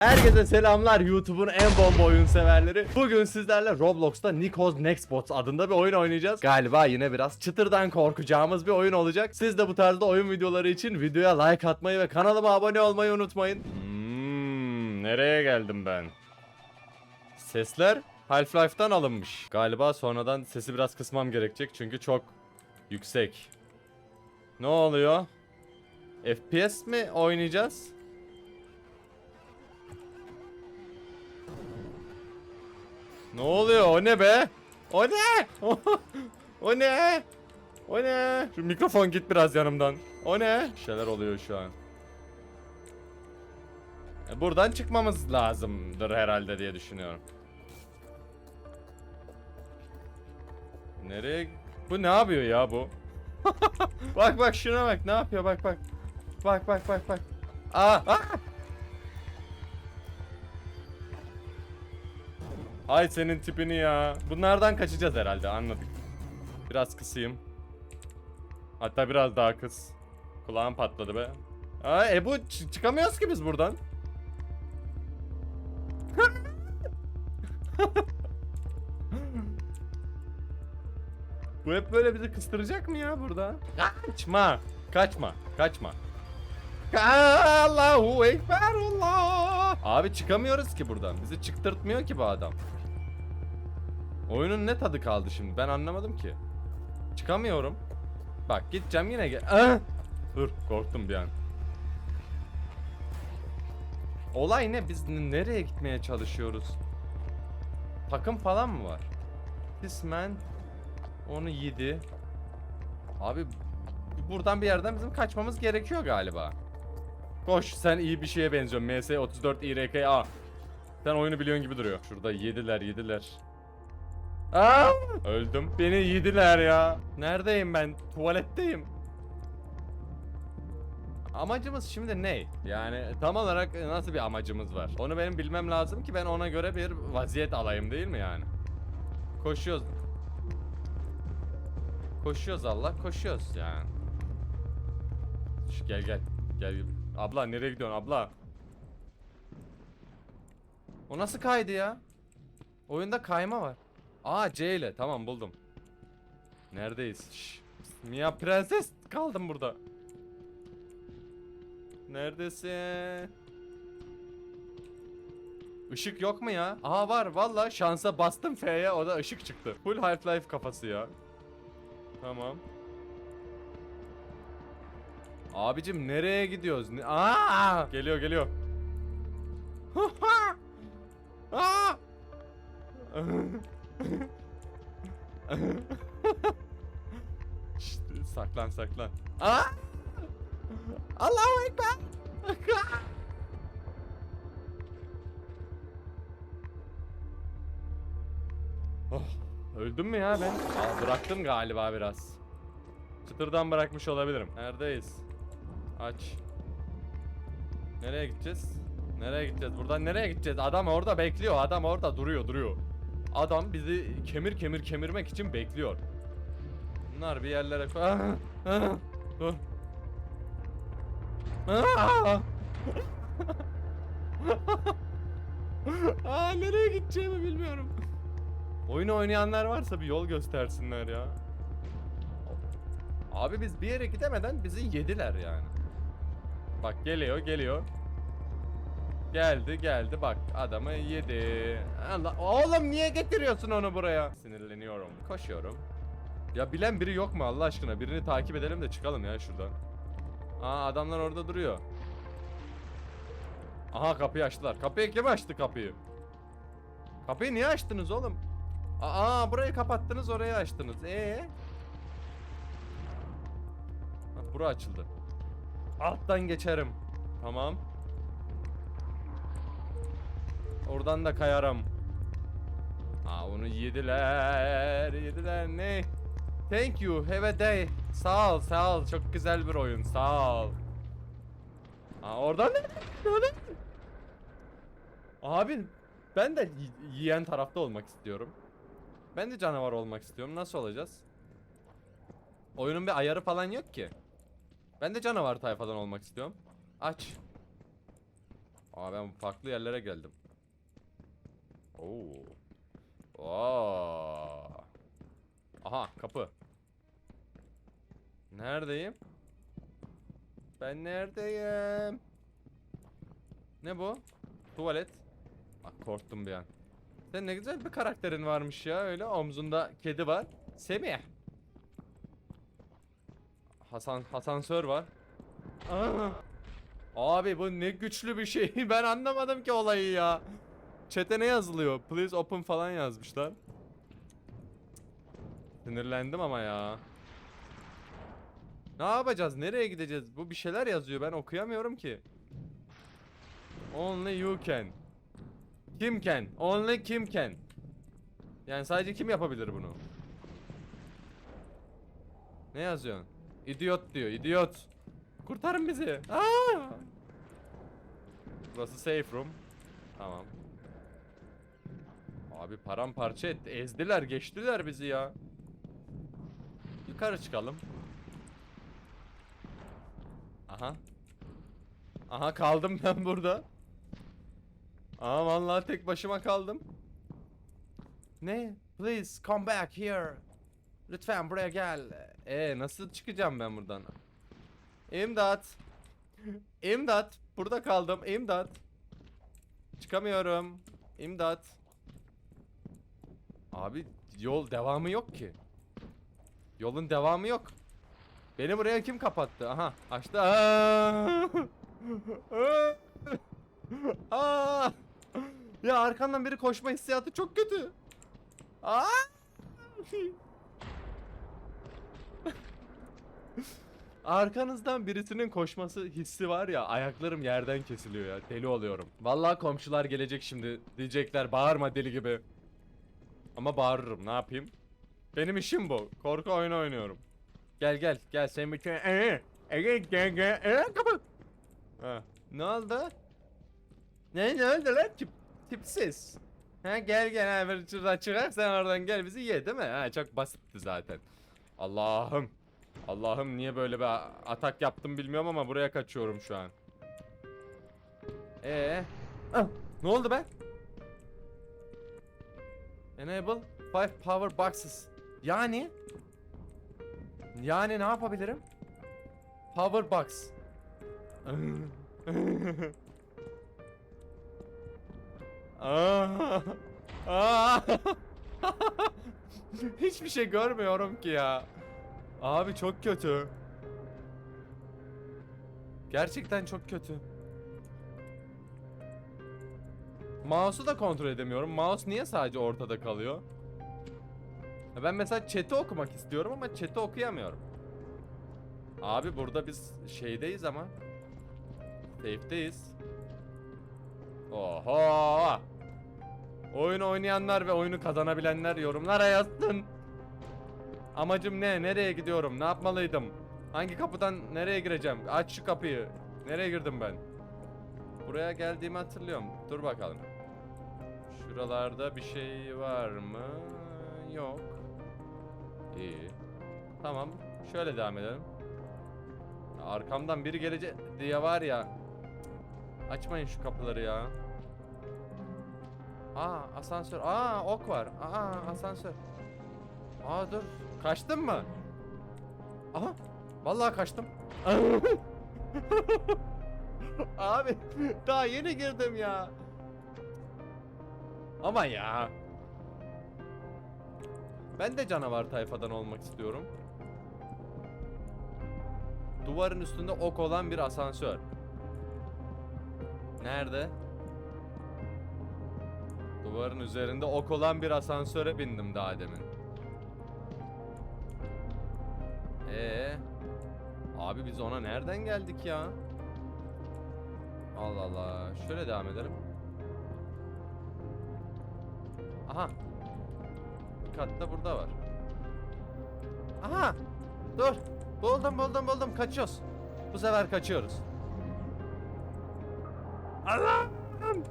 Herkese selamlar YouTube'un en bomba oyun severleri. Bugün sizlerle Roblox'ta Nikos Nextbots adında bir oyun oynayacağız. Galiba yine biraz çıtırdan korkacağımız bir oyun olacak. Siz de bu tarzda oyun videoları için videoya like atmayı ve kanalıma abone olmayı unutmayın. Hmm, nereye geldim ben? Sesler Half-Life'dan alınmış. Galiba sonradan sesi biraz kısmam gerekecek çünkü çok yüksek. Ne oluyor? FPS mi oynayacağız? Ne oluyor? O ne be? O ne? o ne? O ne? Şu mikrofon git biraz yanımdan. O ne? Bir şeyler oluyor şu an. E, Buradan çıkmamız lazımdır herhalde diye düşünüyorum. Nereye? Bu ne yapıyor ya bu? bak bak şuna bak ne yapıyor bak bak. Bak bak bak bak. Aa, aa! Hay senin tipini ya. Bunlardan kaçacağız herhalde anladık. Biraz kısayım. Hatta biraz daha kıs. Kulağım patladı be. Aa Ebu çıkamıyoruz ki biz buradan. Bu hep böyle bizi kıstıracak mı ya burada? Kaçma. Kaçma. Kaçma. Allahu Ekber Allah. Abi çıkamıyoruz ki buradan. Bizi çıktırtmıyor ki bu adam. Oyunun ne tadı kaldı şimdi? Ben anlamadım ki. Çıkamıyorum. Bak gideceğim yine gel. Ah! Dur korktum bir an. Olay ne? Biz nereye gitmeye çalışıyoruz? Takım falan mı var? Kısmen onu yedi. Abi buradan bir yerden bizim kaçmamız gerekiyor galiba. Koş sen iyi bir şeye benziyorsun. MS34 İRKA. Sen oyunu biliyorsun gibi duruyor. Şurada yediler yediler. Aa! Öldüm. Beni yediler ya. Neredeyim ben? Tuvaletteyim. Amacımız şimdi ne? Yani tam olarak nasıl bir amacımız var? Onu benim bilmem lazım ki ben ona göre bir vaziyet alayım değil mi yani? Koşuyoruz. Koşuyoruz Allah, koşuyoruz yani. Şu gel gel. Gel. Abla nereye gidiyorsun abla? O nasıl kaydı ya? Oyunda kayma var. Aa C ile tamam buldum. Neredeyiz? Mia prenses kaldım burada. Neredesin? Işık yok mu ya? Aha var valla şansa bastım F'ye o da ışık çıktı. Full Half-Life kafası ya. Tamam. Abicim nereye gidiyoruz? Ne- Aa! Geliyor geliyor. Saklan saklan. Aa! Allahu ekber. oh, öldüm mü ya ben? Aa, bıraktım galiba biraz. Çıtırdan bırakmış olabilirim. Neredeyiz? Aç. Nereye gideceğiz? Nereye gideceğiz? Buradan nereye gideceğiz? Adam orada bekliyor. Adam orada duruyor, duruyor. Adam bizi kemir kemir kemirmek için bekliyor. Bunlar bir yerlere koy. Ah, ah, Dur. Ah! Aa nereye gideceğimi bilmiyorum. Oyunu oynayanlar varsa bir yol göstersinler ya. Abi biz bir yere gidemeden bizi yediler yani. Bak geliyor geliyor. Geldi geldi bak adamı yedi. Allah, oğlum niye getiriyorsun onu buraya? Sinirleniyorum. Koşuyorum. Ya bilen biri yok mu Allah aşkına? Birini takip edelim de çıkalım ya şuradan. Aa adamlar orada duruyor. Aha kapıyı açtılar. Kapıyı kim açtı kapıyı? Kapıyı niye açtınız oğlum? Aa burayı kapattınız orayı açtınız. Ee? Ha, bura açıldı. Alttan geçerim. Tamam. Oradan da kayarım. Aa onu yediler. Yediler ne? Thank you. Have a day. Sağ ol, sağ ol. Çok güzel bir oyun. Sağ ol. Aa oradan ne? Oradan- Abi ben de yiyen tarafta olmak istiyorum. Ben de canavar olmak istiyorum. Nasıl olacağız? Oyunun bir ayarı falan yok ki. Ben de canavar tayfadan olmak istiyorum. Aç. Aa ben farklı yerlere geldim. Oo. Oo. Aha kapı. Neredeyim? Ben neredeyim? Ne bu? Tuvalet. Bak korktum bir an. Sen ne güzel bir karakterin varmış ya öyle omzunda kedi var. Semih. Hasan Hasansör var. Aa. Abi bu ne güçlü bir şey. Ben anlamadım ki olayı ya. Chat'e ne yazılıyor? Please open falan yazmışlar. Sinirlendim ama ya. Ne yapacağız? Nereye gideceğiz? Bu bir şeyler yazıyor. Ben okuyamıyorum ki. Only you can. Kim can? Only kim can? Yani sadece kim yapabilir bunu? Ne yazıyorsun? İdiot diyor. İdiot. Kurtarın bizi. Aa! Burası safe room. Tamam. Abi paramparça etti. Ezdiler, geçtiler bizi ya. Yukarı çıkalım. Aha. Aha kaldım ben burada. Aa vallahi tek başıma kaldım. Ne? Please come back here. Lütfen buraya gel. E nasıl çıkacağım ben buradan? İmdat. İmdat. Burada kaldım. İmdat. Çıkamıyorum. İmdat. Abi yol devamı yok ki. Yolun devamı yok. Beni buraya kim kapattı? Aha açtı. Aa! Ya arkandan biri koşma hissiyatı çok kötü. Aa! Arkanızdan birisinin koşması hissi var ya ayaklarım yerden kesiliyor ya deli oluyorum. Vallahi komşular gelecek şimdi diyecekler bağırma deli gibi. Ama bağırırım ne yapayım? Benim işim bu. Korku oyunu oynuyorum. Gel gel gel sen bir şey. Ee, ee. Ee, kapı. Ha. Ne oldu? Ne ne oldu lan tip tipsiz. Ha gel gel ha bir çıkar sen oradan gel bizi ye değil mi? Ha çok basitti zaten. Allah'ım. Allah'ım niye böyle bir atak yaptım bilmiyorum ama buraya kaçıyorum şu an. Ee, ah, ne oldu be? Enable five power boxes. Yani yani ne yapabilirim? Power box. Aa! Aa! Hiçbir şey görmüyorum ki ya. Abi çok kötü. Gerçekten çok kötü. Mouse'u da kontrol edemiyorum. Mouse niye sadece ortada kalıyor? Ben mesela chat'i okumak istiyorum ama chat'i okuyamıyorum. Abi burada biz şeydeyiz ama. Safe'deyiz. Oho! Oyun oynayanlar ve oyunu kazanabilenler yorumlara yazsın. Amacım ne? Nereye gidiyorum? Ne yapmalıydım? Hangi kapıdan nereye gireceğim? Aç şu kapıyı. Nereye girdim ben? Buraya geldiğimi hatırlıyorum. Dur bakalım. Şuralarda bir şey var mı? Yok. İyi. Tamam. Şöyle devam edelim. Arkamdan biri gelecek diye var ya. Açmayın şu kapıları ya. Aa asansör. Aa ok var. Aa asansör. Aa dur. Kaçtın mı? Aha. Vallahi kaçtım. Abi daha yeni girdim ya. Ama ya. Ben de canavar tayfadan olmak istiyorum. Duvarın üstünde ok olan bir asansör. Nerede? Duvarın üzerinde ok olan bir asansöre bindim daha demin. Ee, abi biz ona nereden geldik ya? Allah Allah. Şöyle devam edelim. Aha. Bir kat da burada var. Aha. Dur. Buldum buldum buldum. Kaçıyoruz. Bu sefer kaçıyoruz. Allah'ım.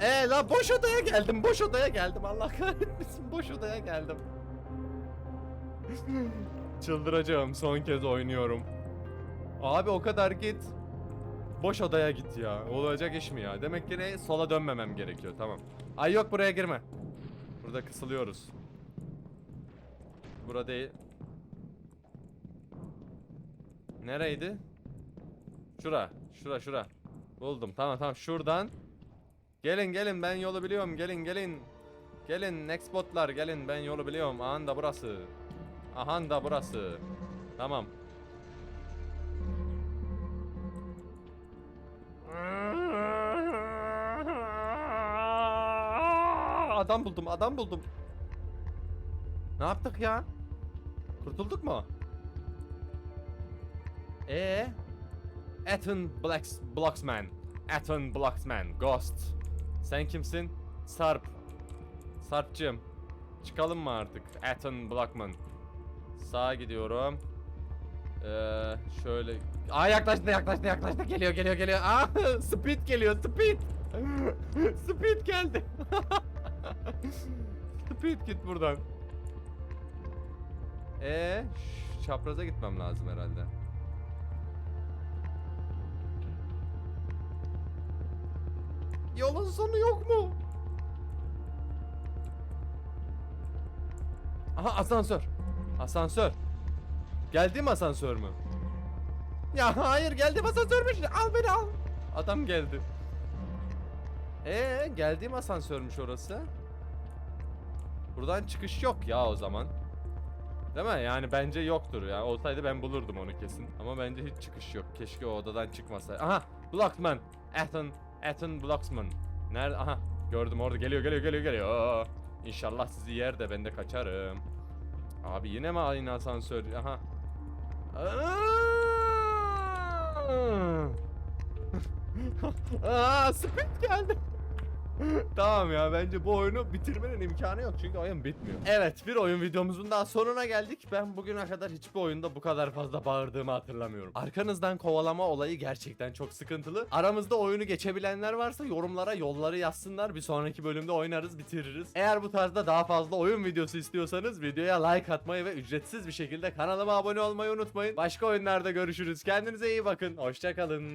Ee la boş odaya geldim. Boş odaya geldim. Allah kahretmesin. Boş odaya geldim. Çıldıracağım. Son kez oynuyorum. Abi o kadar git. boş odaya git ya. Olacak iş mi ya? Demek ki ne? Sola dönmemem gerekiyor. Tamam. Ay yok buraya girme. Burada kısılıyoruz. Bura değil. Nereydi? Şura. Şura şura. Buldum. Tamam tamam. Şuradan. Gelin gelin ben yolu biliyorum. Gelin gelin. Gelin next botlar gelin ben yolu biliyorum. Aha da burası. Aha da burası. Tamam. Adam buldum, adam buldum. Ne yaptık ya? Kurtulduk mu? Ee? Ethan Blacks Blocksman. Ethan Blocksman. Ghost. Sen kimsin? Sarp. Sarp'cığım. Çıkalım mı artık? Ethan Blockman. Sağa gidiyorum. Ee, şöyle. Aa yaklaştı yaklaştı yaklaştı. Geliyor geliyor geliyor. Aa speed geliyor speed. speed geldi. speed git buradan. Ee, çapraza gitmem lazım herhalde. Yolun sonu yok mu? Aha asansör. Asansör. Geldim asansör mü? Ya hayır geldim asansörmüş. Al beni al. Adam geldi. Ee geldiğim asansörmüş orası. Buradan çıkış yok ya o zaman. Değil mi? Yani bence yoktur ya. Olsaydı ben bulurdum onu kesin. Ama bence hiç çıkış yok. Keşke o odadan çıkmasaydı. Aha! Blocksman. Ethan. Ethan Blocksman. Nerede? Aha. Gördüm orada. Geliyor geliyor geliyor geliyor. İnşallah sizi yer de ben de kaçarım. Abi yine mi aynı asansör? Aha. Aa, speed geldi. Tamam ya bence bu oyunu bitirmenin imkanı yok çünkü oyun bitmiyor. Evet bir oyun videomuzun daha sonuna geldik. Ben bugüne kadar hiçbir oyunda bu kadar fazla bağırdığımı hatırlamıyorum. Arkanızdan kovalama olayı gerçekten çok sıkıntılı. Aramızda oyunu geçebilenler varsa yorumlara yolları yazsınlar. Bir sonraki bölümde oynarız bitiririz. Eğer bu tarzda daha fazla oyun videosu istiyorsanız videoya like atmayı ve ücretsiz bir şekilde kanalıma abone olmayı unutmayın. Başka oyunlarda görüşürüz. Kendinize iyi bakın. Hoşçakalın.